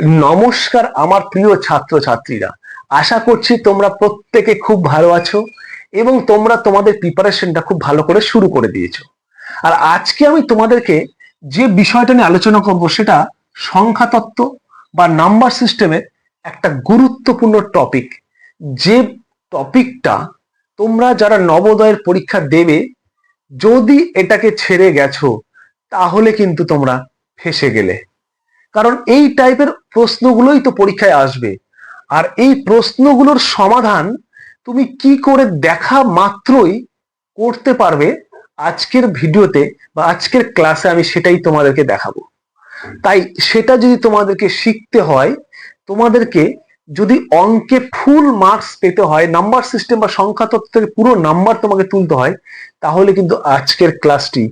নমস্কার আমার প্রিয় ছাত্র ছাত্রীরা আশা করছি তোমরা প্রত্যেকে খুব ভালো আছো এবং তোমরা তোমাদের প্রিপারেশনটা খুব ভালো করে শুরু করে দিয়েছ। আর আজকে আমি তোমাদেরকে যে বিষয়টা নিয়ে আলোচনা করব সেটা সংখ্যাতত্ত্ব বা নাম্বার সিস্টেমের একটা গুরুত্বপূর্ণ টপিক। যে টপিকটা তোমরা যারা নবোদয়ের পরীক্ষা দেবে, যদি এটাকে ছেড়ে গেছো, তাহলে কিন্তু তোমরা ফেসে গেলে। কারণ এই টাইপের প্রশ্নগুলোই তো পরীক্ষায় আসবে। আর এই প্রশ্নগুলোর সমাধান তুমি কি করে দেখা মাত্রই করতে পারবে আজকের ভিডিওতে বা আজকের ক্লাসে আমি সেটাই তোমাদেরকে দেখাবো। তাই সেটা যদি তোমাদেরকে শিখতে হয়, তোমাদেরকে যদি অঙ্কে ফুল মার্কস পেতে হয় নাম্বার সিস্টেম বা সংখ্যা তত্ত্বের পুরো নাম্বার তোমাকে তুলতে হয়, তাহলে কিন্তু আজকের ক্লাসটি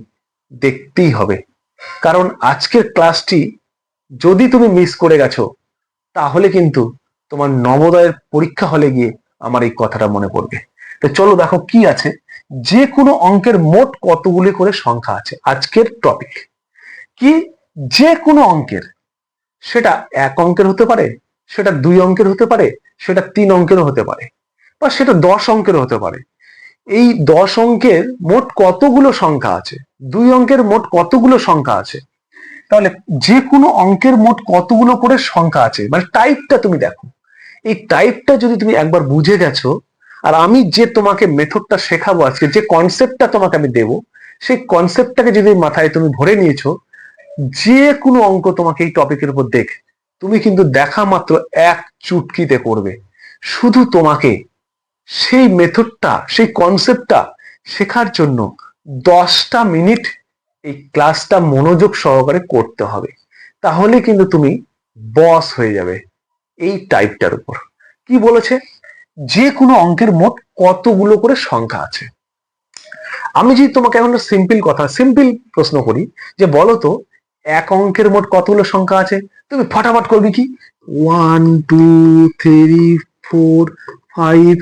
দেখতেই হবে। কারণ আজকের ক্লাসটি যদি তুমি মিস করে গেছো, তাহলে কিন্তু তোমার নবোদয়ের পরীক্ষা হলে গিয়ে আমার এই কথাটা মনে পড়বে। তো চলো দেখো কি আছে। যে কোনো অঙ্কের মোট কতগুলি করে সংখ্যা আছে আজকের টপিক কি যে কোনো অঙ্কের, সেটা এক অঙ্কের হতে পারে, সেটা দুই অঙ্কের হতে পারে, সেটা তিন অঙ্কেরও হতে পারে, বা সেটা দশ অঙ্কেরও হতে পারে। এই দশ অঙ্কের মোট কতগুলো সংখ্যা আছে? দুই অঙ্কের মোট কতগুলো সংখ্যা আছে? তাহলে যে কোনো অঙ্কের মোট কতগুলো করে সংখ্যা আছে? মানে টাইপটা তুমি দেখো। এই টাইপটা যদি তুমি একবার বুঝে গেছো, আর আমি যে তোমাকে মেথডটা শেখাবো আজকে, যে কনসেপ্টটা তোমাকে আমি দেব, সেই কনসেপ্টটাকে যদি মাথায় তুমি ভরে নিয়েছো যে কোনো অঙ্ক তোমাকে এই টপিকের উপর দেখ, তুমি কিন্তু দেখা মাত্র এক চুটকিতে করবে। শুধু তোমাকে সেই মেথডটা সেই কনসেপ্টটা শেখার জন্য দশটা মিনিট এই ক্লাসটা মনোযোগ সহকারে করতে হবে। তাহলে কিন্তু তুমি বস হয়ে যাবে এই টাইপটার উপর। কি বলেছে? যে কোনো অঙ্কের মোট কতগুলো করে সংখ্যা আছে? আমি যদি তোমাকে এখন সিম্পল কথা সিম্পল প্রশ্ন করি, যে বলো তো, এক অঙ্কের মোট কতগুলো সংখ্যা আছে? তুমি ফটাফট করবি কি? One two three four five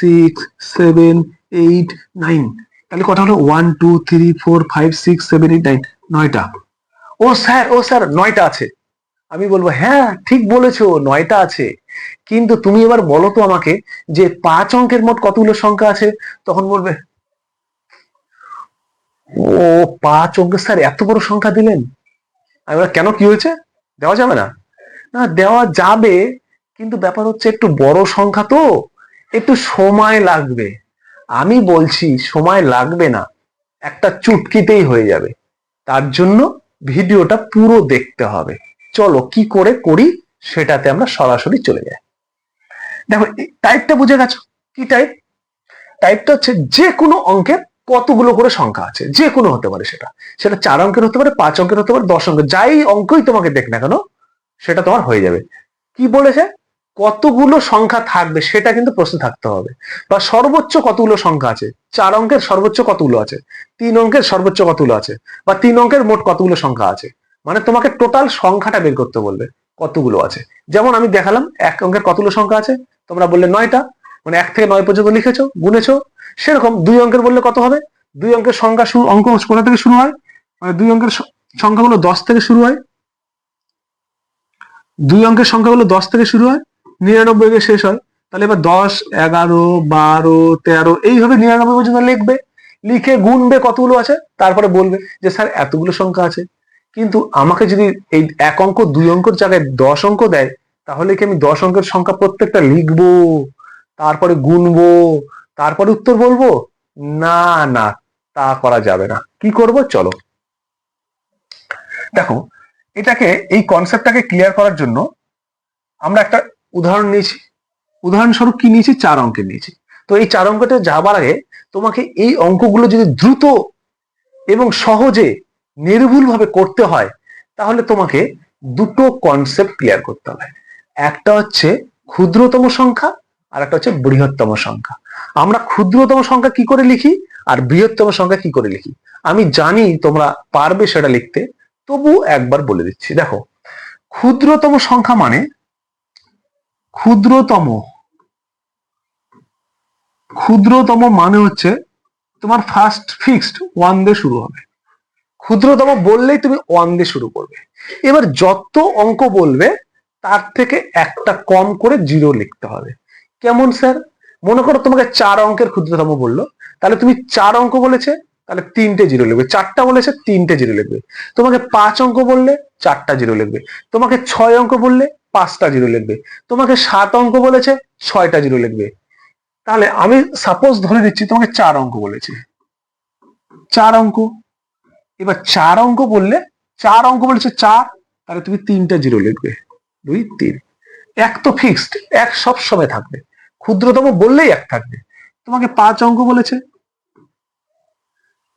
six seven eight nine তাহলে কথা হলো one two three four five six seven eight nine নয়টা। ও স্যার ও স্যার, নয়টা আছে। আমি বলব হ্যাঁ ঠিক বলেছ, নয়টা আছে। কিন্তু তুমি এবার বলো তো আমাকে যে পাঁচ অঙ্কের মোট কতগুলো সংখ্যা আছে? তখন বলবে, ও, পাঁচ অঙ্কের স্যার, এত বড় সংখ্যা দিলেন? আমি কেন, কি হয়েছে? দেওয়া যাবে না? না, দেওয়া যাবে, কিন্তু ব্যাপার হচ্ছে একটু বড় সংখ্যা তো, একটু সময় লাগবে। আমি বলছি সময় লাগবে না, একটা চুটকিতেই হয়ে যাবে। তার জন্য ভিডিওটা পুরো দেখতে হবে। চলো কি করে করি সেটাতে আমরা সরাসরি চলে যাই। দেখো টাইপটা বুঝে গেছো? কি টাইপ টাইপটা হচ্ছে যে কোনো অঙ্কের কতগুলো করে সংখ্যা আছে, যে কোনো হতে পারে সেটা। সেটা চার অঙ্কের হতে পারে, পাঁচ অঙ্কের হতে পারে, দশ অঙ্কের, যাই অঙ্কই তোমাকে দেখ না কেন, সেটা তোমার হয়ে যাবে। কি বলেছে? কতগুলো সংখ্যা থাকবে সেটা কিন্তু প্রশ্ন থাকতে হবে। বা সর্বোচ্চ কতগুলো সংখ্যা আছে? চার অঙ্কের সর্বোচ্চ কতগুলো আছে? তিন অঙ্কের সর্বোচ্চ কতগুলো আছে? বা তিন অঙ্কের মোট কতগুলো সংখ্যা আছে? মানে তোমাকে টোটাল সংখ্যাটা বের করতে বলবে, কতগুলো আছে? যেমন আমি দেখালাম, এক অঙ্কের কতগুলো সংখ্যা আছে? তোমরা বললে নয়টা মানে এক থেকে নয় পর্যন্ত লিখেছো, গুনেছো, সেরকম দুই অঙ্কের বললে কত হবে? দুই অঙ্কের সংখ্যা শুরু, অঙ্ক কোথা থেকে শুরু হয়? মানে দুই অঙ্কের সংখ্যাগুলো দশ থেকে শুরু হয়। দুই অঙ্কের সংখ্যাগুলো দশ থেকে শুরু হয়। নিরানব্বই গিয়ে শেষ হয়। তাহলে এবার দশ, এগারো, বারো, তেরো, এইভাবে নিরানব্বই পর্যন্ত লিখবে। লিখে গুনবে কতগুলো আছে, তারপরে বলবে যে, স্যার, এতগুলো সংখ্যা আছে। কিন্তু আমাকে যদি এই এক অঙ্ক, দুই অঙ্কের জায়গায় দশ অঙ্ক দেয়, তাহলে কি আমি দশ অঙ্কের সংখ্যা প্রত্যেকটা লিখব, তারপরে গুনবো, তারপরে উত্তর বলব? না না, তা করা যাবে না। কি করব? চলো। দেখো, এটাকে, এই কনসেপ্টটাকে ক্লিয়ার করার জন্য আমরা একটা উদাহরণ নিয়েছি। উদাহরণস্বরূপ কি নিয়েছি? চার অঙ্কের নিয়েছি। তো এই চার অঙ্কটা যাবার আগে তোমাকে এই অঙ্কগুলো যদি দ্রুত এবং সহজে নির্ভুলভাবে করতে হয়, তাহলে তোমাকে দুটো কনসেপ্ট ক্লিয়ার করতে হবে। একটা হচ্ছে ক্ষুদ্রতম সংখ্যা, আর একটা হচ্ছে বৃহত্তম সংখ্যা। আমরা ক্ষুদ্রতম সংখ্যা কি করে লিখি, আর বৃহত্তম সংখ্যা কি করে লিখি? আমি জানি তোমরা পারবে সেটা লিখতে তবু একবার বলে দিচ্ছি। দেখো, ক্ষুদ্রতম সংখ্যা মানে ক্ষুদ্রতম। ক্ষুদ্রতম মানে হচ্ছে তোমার ফার্স্ট ফিক্সড ওয়ান দিয়ে শুরু হবে। ক্ষুদ্রতম বললেই তুমি ওয়ান দিয়ে শুরু করবে। এবার যত অঙ্ক বলবে, তার থেকে একটা কম করে জিরো লিখতে হবে। কেমন স্যার মনে করো তোমাকে চার অঙ্কের ক্ষুদ্রতম বলল, তাহলে তুমি চার অঙ্ক বলেছে, তাহলে তিনটে জিরো লিখবে। চারটা বলেছে, তিনটে জিরো লিখবে। তোমাকে পাঁচ অঙ্ক বললে, চারটা জিরো লিখবে। তোমাকে ছয় অঙ্ক বললে পাঁচটা জিরো লিখবে। তোমাকে সাত অঙ্ক বলেছে, ছয়টা জিরো লিখবে। তাহলে আমি সাপোজ ধরে দিচ্ছি তোমাকে চার অঙ্ক বলেছে। চার অঙ্ক। এবার চার অঙ্ক বললে, চার অঙ্ক বলেছে চার, তাহলে তুমি তিনটা জিরো লিখবে। দুই, তিন। এক তো ফিক্সড এক সব সময় থাকবে। ক্ষুদ্রতম বললেই এক থাকবে। তোমাকে পাঁচ অঙ্ক বলেছে।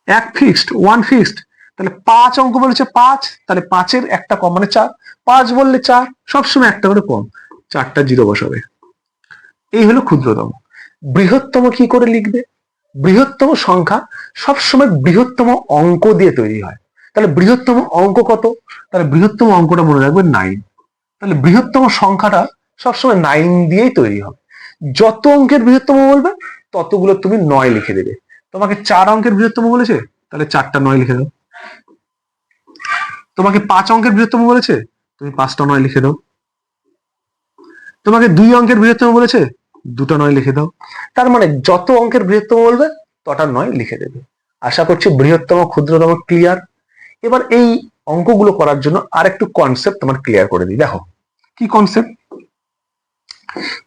এক ফিক্সড ওয়ান ফিক্সড তাহলে পাঁচ অঙ্ক বলেছে পাঁচ, তাহলে পাঁচের একটা কম মানে চার। পাঁচ বললে চার, সবসময় একটা করে কম, চারটা জিরো বসাবে। এই হলো ক্ষুদ্রতম। বৃহত্তম কি করে লিখবে? বৃহত্তম সংখ্যা সবসময় বৃহত্তম অঙ্ক দিয়ে তৈরি হয়। তাহলে বৃহত্তম অঙ্ক কত? তাহলে বৃহত্তম অঙ্কটা মনে রাখবে নাইন তাহলে বৃহত্তম সংখ্যাটা সবসময় নাইন দিয়েই তৈরি হবে যত অঙ্কের বৃহত্তম বলবে, ততগুলো তুমি নয় লিখে দেবে। তোমাকে চার অঙ্কের বৃহত্তম বলেছে? তাহলে চারটা নয় লিখে দাও। তোমাকে পাঁচ অঙ্কের বৃহত্তম বলেছে? তুমি পাঁচটা নয় লিখে দাও। তোমাকে দুই অঙ্কের বৃহত্তম বলেছে, দুটো নয় লিখে দাও। তার মানে যত অঙ্কের বৃহত্তম বলবে, তটা নয় লিখে দেবে। আশা করছি বৃহত্তম, ক্ষুদ্রতম ক্লিয়ার এবার এই অঙ্কগুলো করার জন্য আরেকটু কনসেপ্ট তোমার ক্লিয়ার করে দিই। দেখো, কি কনসেপ্ট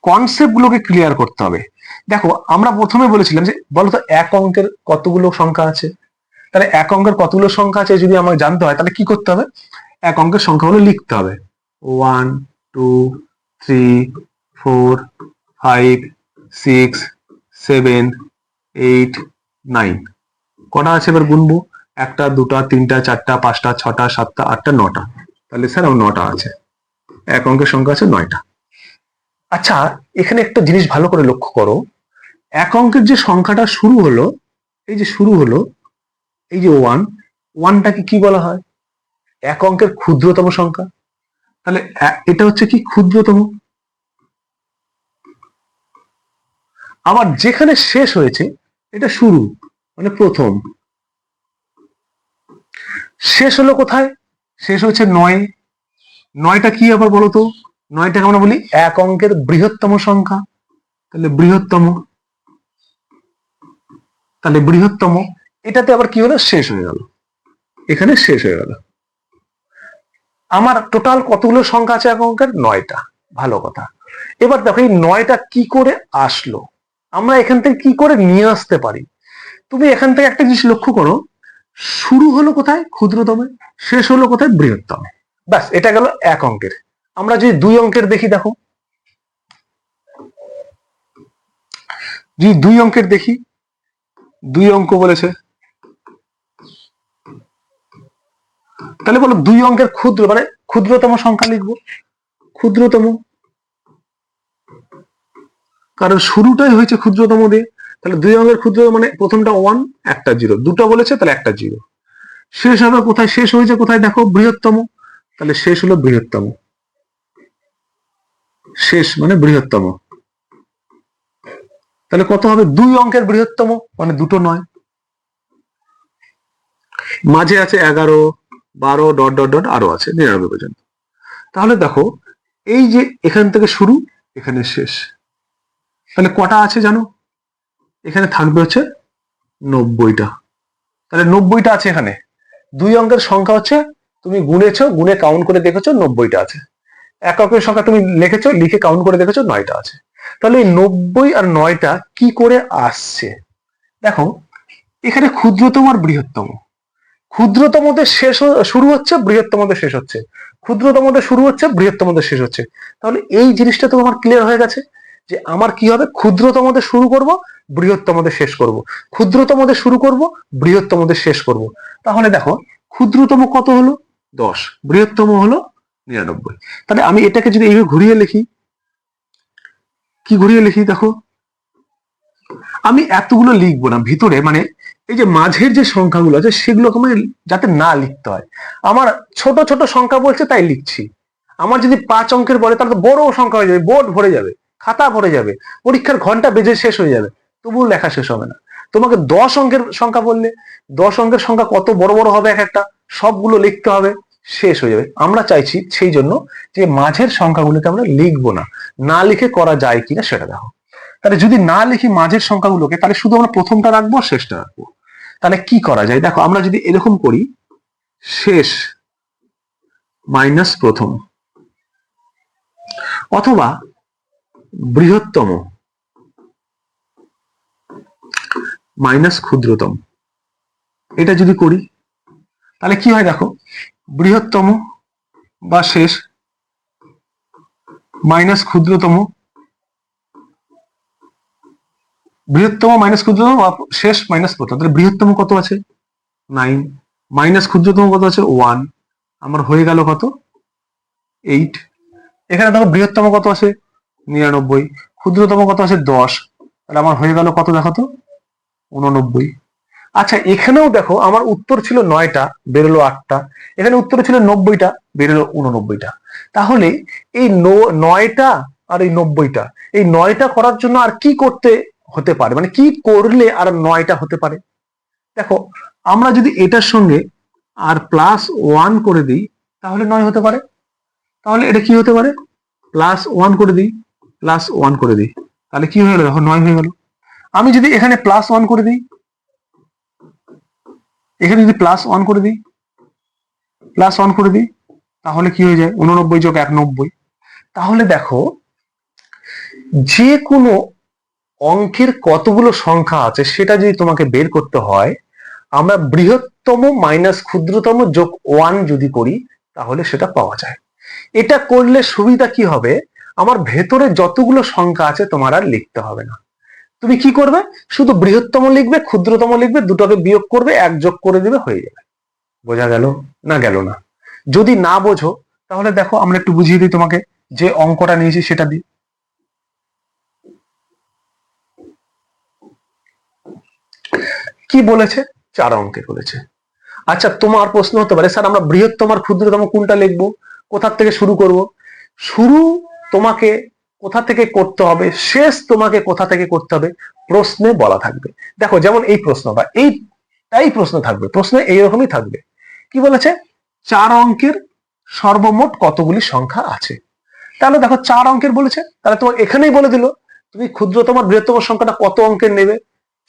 কনসেপ্ট গুলোকে ক্লিয়ার করতে হবে। দেখো, আমরা প্রথমে বলেছিলাম যে, বলতো এক অঙ্কের কতগুলো সংখ্যা আছে? তাহলে এক অঙ্কের কতগুলো সংখ্যা আছে যদি আমাকে জানতে হয়, তাহলে কি করতে হবে? এক অঙ্কের সংখ্যাগুলো লিখতে হবে। One two three four five six seven eight nine কটা আছে এবার গুনবো? একটা, দুটা, তিনটা, চারটা, পাঁচটা, ছটা, সাতটা, আটটা, নটা। তাহলে স্যার আমার নটা আছে। এক অঙ্কের সংখ্যা আছে নয়টা। আচ্ছা এখানে একটা জিনিস ভালো করে লক্ষ্য করো। এক অঙ্কের যে সংখ্যাটা শুরু হলো, এই যে শুরু হলো, এই যে ওয়ান ওয়ানটাকে কি বলা হয়? এক অঙ্কের ক্ষুদ্রতম সংখ্যা। তাহলে এটা হচ্ছে কি ক্ষুদ্রতম? আবার যেখানে শেষ হয়েছে, এটা শুরু মানে প্রথম। শেষ হলো কোথায়? শেষ হচ্ছে নয়। নয়টা কি আবার বলো তো? নয়টাকে আমরা বলি এক অঙ্কের বৃহত্তম সংখ্যা। তাহলে বৃহত্তম। তাহলে বৃহত্তম। এটাতে আবার কি হলো? শেষ হয়ে গেল। এখানে শেষ হয়ে গেল। আমার টোটাল কতগুলো সংখ্যা আছে এক অঙ্কের নয়টা। ভালো কথা। এবার দেখো, এই নয়টা কি করে আসলো? আমরা এখান থেকে কি করে নিয়ে আসতে পারি? তুমি এখান থেকে একটা জিনিস লক্ষ্য করো। শুরু হলো কোথায়? ক্ষুদ্রতমে। শেষ হলো কোথায়? বৃহত্তম। ব্যাস, এটা গেল এক অঙ্কের। আমরা যদি দুই অঙ্কের দেখি, দেখো। যদি দুই অঙ্কের দেখি, দুই অঙ্ক বলেছে। তাহলে বলো দুই অঙ্কের ক্ষুদ্র মানে ক্ষুদ্রতম সংখ্যা লিখব। ক্ষুদ্রতম। কারণ শুরুটাই হয়েছে ক্ষুদ্রতম দিয়ে। তাহলে দুই অঙ্কের ক্ষুদ্র মানে প্রথমটা ওয়ান একটা জিরো দুটো বলেছে, তাহলে একটা জিরো শেষ হবে কোথায়? শেষ হয়েছে কোথায়? দেখো, বৃহত্তম। তাহলে শেষ হলো বৃহত্তম। শেষ মানে বৃহত্তম। তাহলে কত হবে? দুই অঙ্কের বৃহত্তম মানে দুটো নয়। মাঝে আছে এগারো বারো ডট ডট ডট আরও আছে, নিরানব্বই পর্যন্ত। তাহলে দেখো, এই যে এখান থেকে শুরু, এখানে শেষ। তাহলে কটা আছে জানো? এখানে থাকবে হচ্ছে নব্বইটা। তাহলে নব্বইটা আছে এখানে। দুই অঙ্কের সংখ্যা হচ্ছে, তুমি গুনেছো, গুনে কাউন্ট করে দেখেছ নব্বইটা আছে। এক অঙ্কের সংখ্যা তুমি লিখেছো, লিখে কাউন্ট করে দেখেছ নয়টা আছে। তাহলে এই নব্বই আর নয়টা কি করে আসছে? দেখো, এখানে ক্ষুদ্রতম আর বৃহত্তম। ক্ষুদ্রতমদের শেষ শুরু হচ্ছে বৃহত্তমদের শেষ হচ্ছে। ক্ষুদ্রতমদের শুরু হচ্ছে বৃহত্তমদের শেষ হচ্ছে। তাহলে এই জিনিসটা তো আমার ক্লিয়ার হয়ে গেছে, যে আমার কি হবে? ক্ষুদ্রতমদের শুরু করব বৃহত্তমদের শেষ করব। ক্ষুদ্রতমদের শুরু করব বৃহত্তমদের শেষ করব। তাহলে দেখো, ক্ষুদ্রতম কত হলো? দশ। বৃহত্তম হলো নিরানব্বই। তাহলে আমি এটাকে যদি এইভাবে ঘুরিয়ে লিখি, কি ঘুরিয়ে লিখি দেখো? আমি এতগুলো লিখব না, ভিতরে মানে এই যে মাঝের যে সংখ্যাগুলো আছে, সেগুলোকে আমি যাতে না লিখতে হয়। আমার ছোট ছোট সংখ্যা বলছে, তাই লিখছি। আমার যদি পাঁচ অঙ্কের বলে, তাহলে তো বড় সংখ্যা হয়ে যাবে, বোর্ড ভরে যাবে, খাতা ভরে যাবে, পরীক্ষার ঘণ্টা বেজে শেষ হয়ে যাবে, তবুও লেখা শেষ হবে না। তোমাকে দশ অঙ্কের সংখ্যা বললে, দশ অঙ্কের সংখ্যা কত বড় বড় হবে এক একটা, সবগুলো লিখতে হবে, শেষ হয়ে যাবে। আমরা চাইছি সেই জন্য যে মাঝের সংখ্যাগুলোকে আমরা লিখব না। না লিখে করা যায় কিনা, সেটা দেখো। তাহলে যদি না লিখি মাঝের সংখ্যাগুলোকে, তাহলে শুধু আমরা প্রথমটা রাখব শেষটা রাখব। তাহলে কি করা যায়? দেখো, আমরা যদি এরকম করি, শেষ মাইনাস প্রথম অথবা বৃহত্তম মাইনাস ক্ষুদ্রতম, এটা যদি করি, তাহলে কি হয় দেখো, বৃহত্তম বা শেষ মাইনাস ক্ষুদ্রতম বৃহত্তম মাইনাস ক্ষুদ্রতম শেষ মাইনাস কত তাহলে বৃহত্তম কত আছে? নাইন মাইনাস ক্ষুদ্রতম কত আছে? ওয়ান আমার হয়ে গেল কত? এইট এখানে দেখো বৃহত্তম কত আছে? নিরানব্বই। ক্ষুদ্রতম কত আছে? দশ। তাহলে আমার হয়ে গেল কত দেখো তো? উননব্বই। আচ্ছা এখানেও দেখো আমার উত্তর ছিল নয়টা, বেরোলো আটটা। এখানে উত্তর ছিল নব্বইটা, বেরোলো উননব্বইটা। তাহলে এই নয়টা আর এই নব্বইটা, এই নয়টা করার জন্য আর কি করতে হতে পারে। মানে কি করলে আর নয়টা হতে পারে? দেখো, আমরা যদি এটার সঙ্গে আর প্লাস ওয়ান করে দিই, তাহলে নয় হতে পারে। তাহলে এটা কি হতে পারে? প্লাস ওয়ান করে দিই প্লাস ওয়ান করে দিই। তাহলে কি হয়ে গেল? দেখো, নয় হয়ে গেল। আমি যদি এখানে প্লাস ওয়ান করে দিই, এখানে যদি প্লাস ওয়ান করে দিই প্লাস ওয়ান করে দিই, তাহলে কি হয়ে যায়? উননব্বই যোগ এক নব্বই। তাহলে দেখো, যে কোনো অঙ্কের কতগুলো সংখ্যা আছে সেটা যদি তোমাকে বের করতে হয়, আমরা বৃহত্তম মাইনাস ক্ষুদ্রতম যোগ ওয়ান যদি করি, তাহলে সেটা পাওয়া যায়। এটা করলে সুবিধা কি হবে? আমার ভেতরে যতগুলো সংখ্যা আছে তোমার আর লিখতে হবে না। তুমি কি করবে? শুধু বৃহত্তম লিখবে, ক্ষুদ্রতম লিখবে, দুটোকে বিয়োগ করবে, এক যোগ করে দিবে, হয়ে যাবে। বোঝা গেল না গেল না? যদি না বোঝো, তাহলে দেখো আমরা একটু বুঝিয়ে দিই তোমাকে, যে অঙ্কটা নিয়েছি সেটা দিই কি বলেছে? চার অঙ্কের বলেছে। আচ্ছা তোমার প্রশ্ন হতে পারে, স্যার, আমরা বৃহত্তম আর ক্ষুদ্রতম কোনটা লিখব? কোথা থেকে শুরু করব? শুরু তোমাকে কোথা থেকে করতে হবে? শেষ তোমাকে কোথা থেকে করতে হবে? প্রশ্নে বলা থাকবে। দেখো, যেমন এই প্রশ্নটা এই, তাই প্রশ্ন থাকবে। প্রশ্ন এইরকমই থাকবে। কি বলেছে? চার অঙ্কের সর্বমোট কতগুলি সংখ্যা আছে? তাহলে দেখো, চার অঙ্কের বলেছে। তাহলে তোমার এখানেই বলে দিল, তুমি ক্ষুদ্রতম বৃহত্তম সংখ্যাটা কত অঙ্কের নেবে?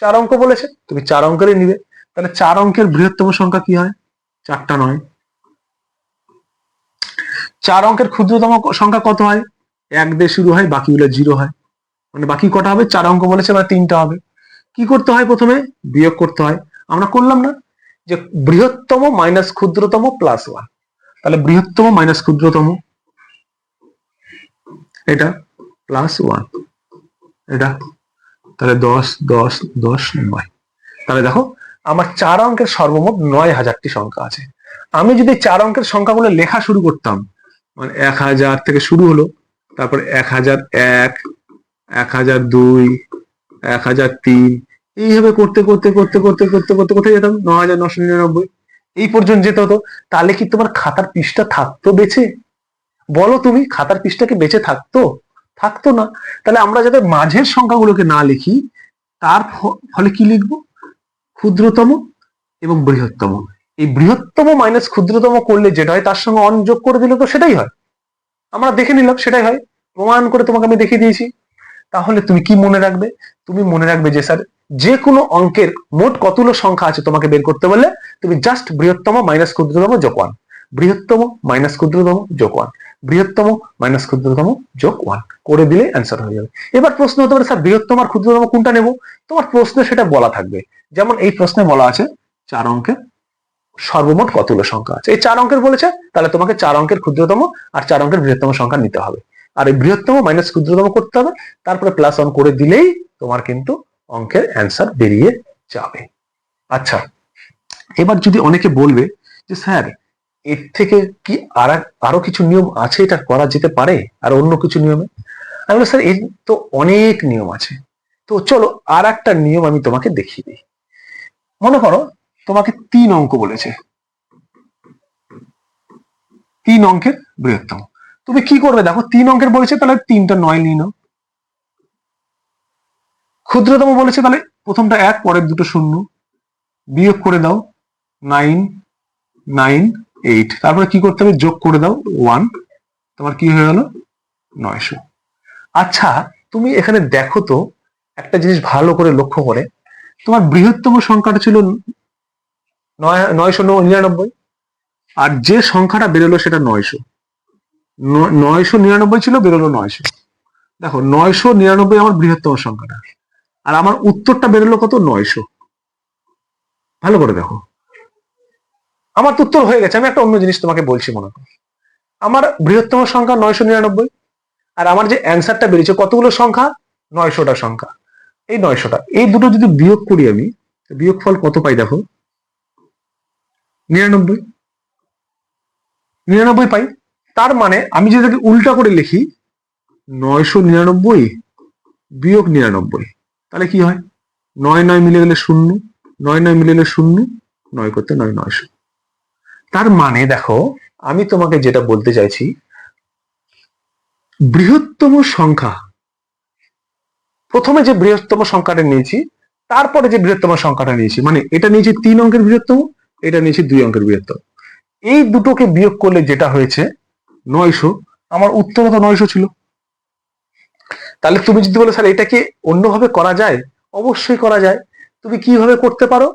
চার অঙ্ক বলেছে, তুমি চার অঙ্কেরই নিবে। তাহলে চার অঙ্কের বৃহত্তম সংখ্যা কি হয়? চারটা নয়। চার অঙ্কের ক্ষুদ্রতম সংখ্যা কত হয়? এক দিয়ে শুরু হয়, বাকিগুলো জিরো হয়। মানে বাকি কটা হবে? চার অঙ্ক বলেছে মানে তিনটা হবে। কি করতে হয় প্রথমে? বিয়োগ করতে হয়। আমরা করলাম না যে বৃহত্তম মাইনাস ক্ষুদ্রতম প্লাস ওয়ান তাহলে বৃহত্তম মাইনাস ক্ষুদ্রতম এটা প্লাস ওয়ান এটা তাহলে দশ দশ দশ, নয়। তাহলে দেখো, আমার চার অঙ্কের সর্বমোট নয় হাজারটি সংখ্যা আছে। আমি যদি চার অঙ্কের সংখ্যাগুলো লেখা শুরু করতাম মানে এক হাজার থেকে শুরু হলো, তারপর এক হাজার এক এক হাজার দুই, এক হাজার তিন, এইভাবে করতে করতে করতে করতে করতে করতে কোথায় যেতাম, ন হাজার নশো নিরানব্বই। এই পর্যন্ত যেতে হতো। তাহলে কি তোমার খাতার পৃষ্ঠা থাকতো বেঁচে? বলো তুমি, খাতার পৃষ্ঠা কি বেঁচে থাকতো? থাকতো না। তাহলে আমরা যাতে মাঝের সংখ্যাগুলোকে না লিখি, তার ফলে কি লিখব? ক্ষুদ্রতম এবং বৃহত্তম। এই বৃহত্তম মাইনাস ক্ষুদ্রতম করলে যেটা হয়, তার সঙ্গে অন যোগ করে দিলে তো সেটাই হয়। আমরা দেখে নিলাম, সেটাই হয়। প্রমাণ করে তোমাকে আমি দেখিয়ে দিয়েছি। তাহলে তুমি কি মনে রাখবে? তুমি মনে রাখবে যে স্যার যে কোনো অঙ্কের মোট কতগুলো সংখ্যা আছে তোমাকে বের করতে বললে, তুমি জাস্ট বৃহত্তম মাইনাস ক্ষুদ্রতম যোগ ওয়ান বৃহত্তম মাইনাস ক্ষুদ্রতম যোগ ওয়ান বৃহত্তম মাইনাস ক্ষুদ্রতম যোগ ওয়ান করে দিলে অ্যান্সার হয়ে যাবে। এবার প্রশ্ন হতে পারে, স্যার, বৃহত্তম আর ক্ষুদ্রতম কোনটা নেব? তোমার প্রশ্নে সেটা বলা থাকবে। যেমন এই প্রশ্নে বলা আছে, চার অঙ্কের সর্বমোট কতগুলো সংখ্যা আছে? এই চার অঙ্কের বলেছে, তাহলে তোমাকে চার অঙ্কের ক্ষুদ্রতম আর চার অঙ্কের বৃহত্তম সংখ্যা নিতে হবে। আর এই বৃহত্তম মাইনাস ক্ষুদ্রতম করতে হবে, তারপরে প্লাস ওয়ান করে দিলেই তোমার কিন্তু অঙ্কের অ্যান্সার বেরিয়ে যাবে। আচ্ছা এবার যদি অনেকে বলবে যে, স্যার এর থেকে কি আর, আরও কিছু নিয়ম আছে এটা করা যেতে পারে? আর অন্য কিছু নিয়মে? আমি বলি স্যার, এর তো অনেক নিয়ম আছে। তো চলো আর একটা নিয়ম আমি তোমাকে দেখিয়ে দিই। মনে করো তোমাকে তিন অঙ্ক বলেছে। তিন অঙ্কের বৃহত্তম। তুমি কি করবে? দেখো, তিন অঙ্কের বলেছে, তাহলে তিনটা নয় নিয়ে নাও। ক্ষুদ্রতম বলেছে, তাহলে প্রথমটা এক, পরের দুটো শূন্য। বিয়োগ করে দাও নাইন নাইন এইট তারপরে কি করতে হবে? যোগ করে দাও ওয়ান তোমার কি হয়ে গেল? নয়শো। আচ্ছা তুমি এখানে দেখো তো, একটা জিনিস ভালো করে লক্ষ্য করে। তোমার বৃহত্তম সংখ্যাটা ছিল নয়, নয়শো নিরানব্বই। আর যে সংখ্যাটা বেরোলো সেটা নয়শো। নয়শো নিরানব্বই ছিল, বেরোলো নয়শো। দেখো, নয়শো নিরানব্বই আমার বৃহত্তম সংখ্যাটা। আর আমার উত্তরটা বেরোলো কত? নয়শো। ভালো করে দেখো। আমার তো উত্তর হয়ে গেছে, আমি একটা অন্য জিনিস তোমাকে বলছি মনে করো। আমার বৃহত্তম সংখ্যা নয়শো নিরানব্বই, আর আমার যে অ্যান্সারটা বেরিয়েছে, কতগুলো সংখ্যা? নয়শোটা সংখ্যা। এই নয়শোটা। এই দুটো যদি বিয়োগ করি আমি বিয়োগ ফল কত পাই দেখো? নিরানব্বই। নিরানব্বই পাই। তার মানে আমি যদি উল্টা করে লিখি, নয়শো নিরানব্বই বিয়োগ নিরানব্বই, তাহলে কি হয়? নয় নয় মিলে গেলে শূন্য, নয় নয় মিলে গেলে শূন্য, নয় করতে নয় নয়শো তার মানে দেখো, আমি তোমাকে যেটা বলতে চাইছি, বৃহত্তম সংখ্যা, প্রথমে যে বৃহত্তম সংখ্যাটা নিয়েছি, তারপরে যে বৃহত্তম সংখ্যাটা নিয়েছি মানে এটা নিয়েছি তিন অঙ্কের বৃহত্তম, এটা নিয়েছি দুই অঙ্কের বৃহত্তম। এই দুটোকে বিয়োগ করলে যেটা হয়েছে, নয়শো, আমার উত্তর তো নয়শো ছিল। তাহলে তুমি যদি বলো, স্যার এটাকে অন্যভাবে করা যায়? অবশ্যই করা যায়। তুমি কীভাবে করতে পারো?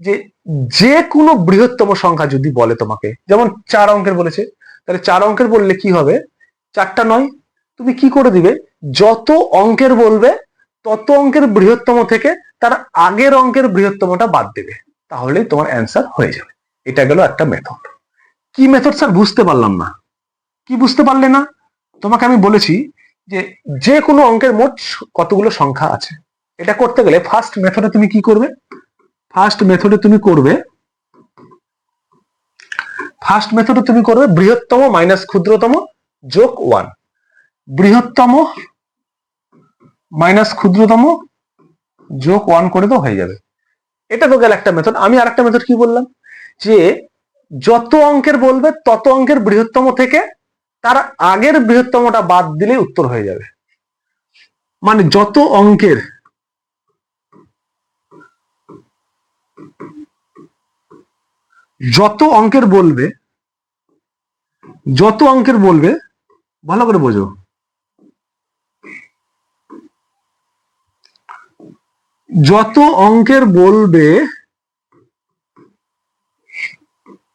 যে যে কোনো বৃহত্তম সংখ্যা যদি বলে তোমাকে, যেমন চার অঙ্কের বলেছে, তাহলে চার অঙ্কের বললে কি হবে? চারটা নয়। তুমি কি করে দিবে? যত অঙ্কের বলবে, তত অঙ্কের বৃহত্তম থেকে তার আগের অঙ্কের বৃহত্তমটা বাদ দেবে। তাহলেই তোমার অ্যান্সার হয়ে যাবে। এটা গেল একটা মেথড কি মেথড স্যার? বুঝতে পারলাম না। কি বুঝতে পারলে না? তোমাকে আমি বলেছি যে যে কোনো অঙ্কের মোট কতগুলো সংখ্যা আছে। এটা করতে গেলে ফার্স্ট মেথডে তুমি কি করবে? ফার্স্ট মেথডে তুমি করবে ফার্স্ট মেথডে তুমি করবে বৃহত্তম মাইনাস ক্ষুদ্রতম যোগ ওয়ান বৃহত্তম মাইনাস ক্ষুদ্রতম যোগ ওয়ান করে তো হয়ে যাবে। এটা তো গেল একটা মেথড আমি আরেকটা মেথড কি বললাম? যে যত অঙ্কের বলবে তত অঙ্কের বৃহত্তম থেকে তার আগের বৃহত্তমটা বাদ দিলেই উত্তর হয়ে যাবে। মানে যত অঙ্কের যত অঙ্কের বলবে, যত অঙ্কের বলবে, ভালো করে বোঝো। যত অঙ্কের বলবে,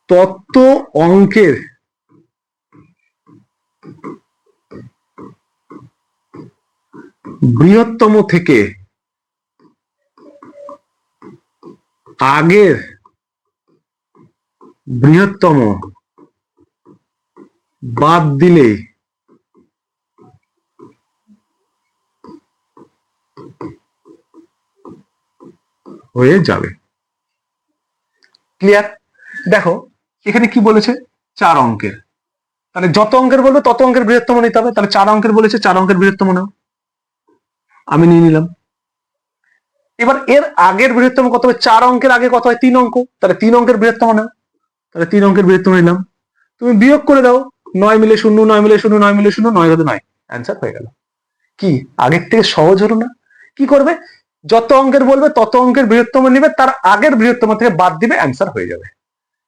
তত অঙ্কের বৃহত্তম থেকে আগের বৃহত্তম, বাদ দিলে হয়ে যাবে। ক্লিয়ার দেখো, এখানে কি বলেছে? চার অঙ্কের। তাহলে যত অঙ্কের বলবে, তত অঙ্কের বৃহত্তম নিতে হবে। তাহলে চার অঙ্কের বলেছে, চার অঙ্কের বৃহত্তম নাও। আমি নিয়ে নিলাম। এবার এর আগের বৃহত্তম কত হবে? চার অঙ্কের আগে কত হয়? তিন অঙ্ক। তাহলে তিন অঙ্কের বৃহত্তম নাও। তাহলে তিন অঙ্কের বৃহত্তম নিলাম। তুমি বিয়োগ করে দাও, নয় মিলে শূন্য, নয় মিলে শূন্য, নয় মিলে শূন্য, নয় নয়। অ্যান্সার হয়ে গেল। কি? আগের থেকে সহজ হলো না? কি করবে? যত অঙ্কের বলবে, তত অঙ্কের বৃহত্তম নিবে, তার আগের বৃহত্তম থেকে বাদ দিবে অ্যান্সার হয়ে যাবে।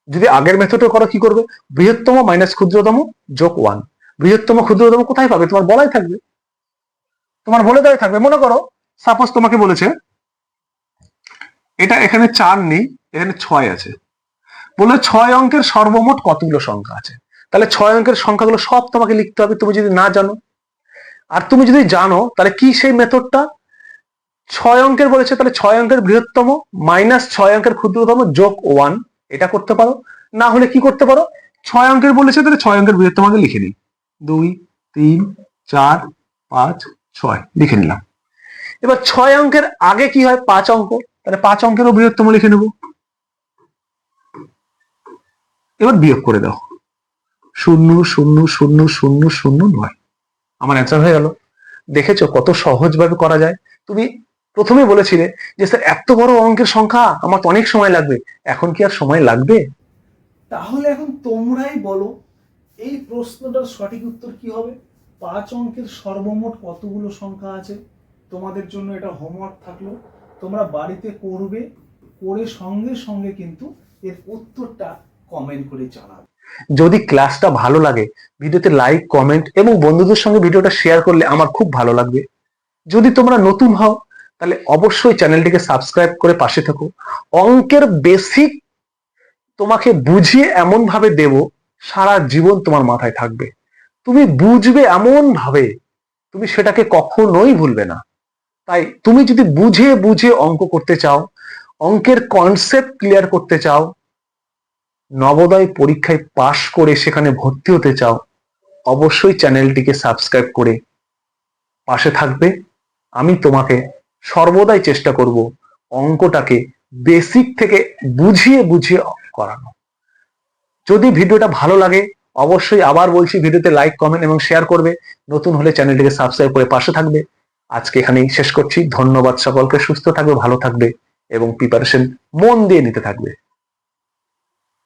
যদি আগের মেথডে করো, কি করবে? বৃহত্তম মাইনাস ক্ষুদ্রতম যোগ ওয়ান বৃহত্তম ক্ষুদ্রতম কোথায় পাবে? তোমার বলাই থাকবে। তোমার বলে দেওয়াই থাকবে। মনে করো সাপোজ তোমাকে বলেছে, এটা এখানে চার নেই, এখানে ছয় আছে। বলে ছয় অঙ্কের সর্বমোট কতগুলো সংখ্যা আছে? তাহলে ছয় অঙ্কের সংখ্যাগুলো সব তোমাকে লিখতে হবে, তুমি যদি না জানো। আর তুমি যদি জানো, তাহলে কি সেই মেথডটা ছয় অঙ্কের বলেছে, তাহলে ছয় অঙ্কের বৃহত্তম মাইনাস ছয় অঙ্কের ক্ষুদ্রতম যোগ ওয়ান এটা করতে পারো। না হলে কি করতে পারো? ছয় অঙ্কের বলেছে, তাহলে ছয় অঙ্কের বৃহত্তম আগে লিখে নিই। দুই, তিন, চার, পাঁচ, ছয়, লিখে নিলাম। এবার ছয় অঙ্কের আগে কি হয়? পাঁচ অঙ্ক। তাহলে পাঁচ অঙ্কেরও বৃহত্তম লিখে নেব। এবার বিয়োগ করে দাও। শূন্য শূন্য শূন্য শূন্য শূন্য নয়। আমার অ্যান্সার হয়ে গেল। দেখেছ কত সহজভাবে করা যায়? তুমি প্রথমে বলেছিলে যে স্যার এত বড় অঙ্কের সংখ্যা, আমার তো অনেক সময় লাগবে। এখন কি আর সময় লাগবে? তাহলে এখন তোমরাই বলো, এই প্রশ্নটার সঠিক উত্তর কি হবে? পাঁচ অঙ্কের সর্বমোট কতগুলো সংখ্যা আছে? তোমাদের জন্য এটা হোমওয়ার্ক থাকল। তোমরা বাড়িতে করবে, করে সঙ্গে সঙ্গে কিন্তু এর উত্তরটা কমেন্ট করে জানাবে। যদি ক্লাসটা ভালো লাগে, ভিডিওতে লাইক কমেন্ট এবং বন্ধুদের সঙ্গে ভিডিওটা শেয়ার করলে আমার খুব ভালো লাগবে। যদি তোমরা নতুন হও, তাহলে অবশ্যই চ্যানেলটিকে সাবস্ক্রাইব করে পাশে থাকো। অঙ্কের বেসিক তোমাকে বুঝিয়ে এমন ভাবে দেব, সারা জীবন তোমার মাথায় থাকবে। তুমি বুঝবে এমন ভাবে তুমি সেটাকে কখনোই ভুলবে না। তাই তুমি যদি বুঝে বুঝে অঙ্ক করতে চাও, অঙ্কের কনসেপ্ট ক্লিয়ার করতে চাও নবোদয় পরীক্ষায় পাশ করে সেখানে ভর্তি হতে চাও, অবশ্যই চ্যানেলটিকে সাবস্ক্রাইব করে পাশে থাকবে। আমি তোমাকে সর্বদাই চেষ্টা করব অঙ্কটাকে বেসিক থেকে বুঝিয়ে বুঝিয়ে করানো। যদি ভিডিওটা ভালো লাগে, অবশ্যই আবার বলছি ভিডিওতে লাইক কমেন্ট এবং শেয়ার করবে। নতুন হলে চ্যানেলটিকে সাবস্ক্রাইব করে পাশে থাকবে। আজকে এখানেই শেষ করছি। ধন্যবাদ সকলকে। সুস্থ থাকবে, ভালো থাকবে এবং প্রিপারেশন মন দিয়ে নিতে থাকবে।